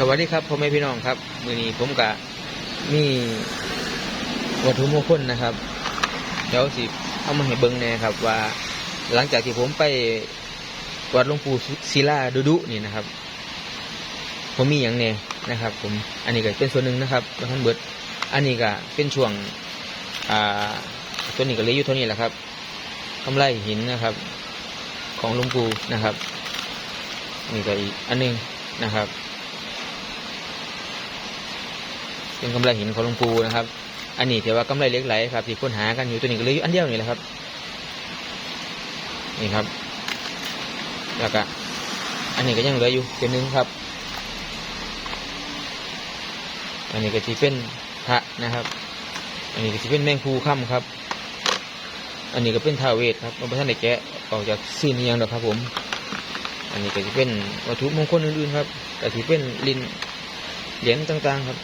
สวัสดีครับพ่อแม่พี่น้องครับมือนี้ผมกะมีวัตถุมงคลนะครับ เดี๋ยวสิเอามาให้เบิ่งแน่ครับ ว่าหลังจากที่ผมไปวัดหลวงปู่ศิลาดุดุนี่นะครับ ผมมีอย่างแน่นะครับ ผมอันนี้ก็เป็นส่วนหนึ่งนะครับท่านเบิดอันนี้ก็เป็นช่วงอ่าตัวนี้ก็เลยอยู่เท่านี้แหละครับกำไรหินนะครับ ของหลวงปู่นะครับนี่ก็อีกอันหนึงนะครับ เป็นกำไรหินของหลวงปู่นะครับ อันนี้ถือว่ากำไรเล็กไหลครับที่ค้นหากันอยู่ตัวนี้ก็เหลยอันเดียวนี่แหละครับ นี่ครับ แล้วก็อันนี้ก็ยังเหลืออยู่เส้นหนึงครับ อันนี้ก็ที่เป็นพระนะครับ อันนี้ก็ที่เป็นแมงภูค่ำครับ อันนี้ก็เป็นทาวเวทครับมันไม่ทันได้แกะออกจากซีนยังดอกครับ ผม อันนี้ก็จะเป็นวัตถุมงคลอื่นๆครับ แต่ที่เป็นลินเหรียญต่างๆครับ